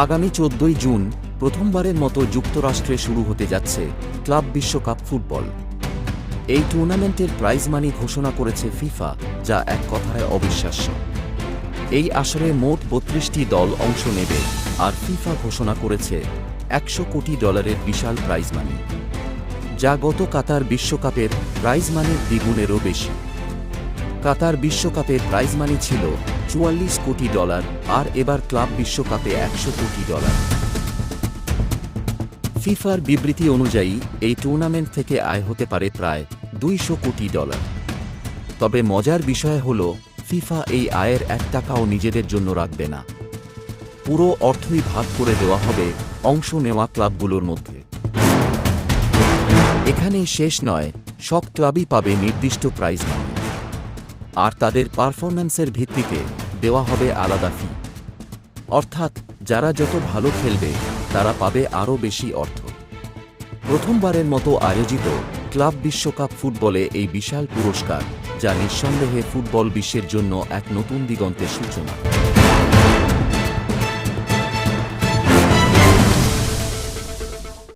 আগামী চোদ্দই জুন প্রথমবারের মতো যুক্তরাষ্ট্রে শুরু হতে যাচ্ছে ক্লাব বিশ্বকাপ ফুটবল। এই টুর্নামেন্টের প্রাইজ মানি ঘোষণা করেছে ফিফা, যা এক কথায় অবিশ্বাস্য। এই আসরে মোট বত্রিশটি দল অংশ নেবে, আর ফিফা ঘোষণা করেছে একশো কোটি ডলারের বিশাল প্রাইজ মানি, যা গত কাতার বিশ্বকাপের প্রাইজ মানির দ্বিগুণেরও বেশি। কাতার বিশ্বকাপের প্রাইজ মানি ছিল চুয়াল্লিশ কোটি ডলার আর এবার ক্লাব বিশ্বকাপে একশো কোটি ডলার। ফিফার বিবৃতি অনুযায়ী, এই টুর্নামেন্ট থেকে আয় হতে পারে প্রায় দুইশো কোটি ডলার। তবে মজার বিষয় হল, ফিফা এই আয়ের এক টাকাও নিজেদের জন্য রাখবে না। পুরো অর্থই ভাগ করে দেওয়া হবে অংশ নেওয়া ক্লাবগুলোর মধ্যে। এখানে শেষ নয়, সব ক্লাবই পাবে নির্দিষ্ট প্রাইজ আর তাদের পারফরম্যান্সের ভিত্তিতে দেওয়া হবে আলাদা ফি অর্থাৎ, যারা যত ভালো খেলবে, তারা পাবে আরও বেশি অর্থ। প্রথমবারের মতো আয়োজিত ক্লাব বিশ্বকাপ ফুটবলে এই বিশাল পুরস্কার, যা নিঃসন্দেহে ফুটবল বিশ্বের জন্য এক নতুন দিগন্তের সূচনা।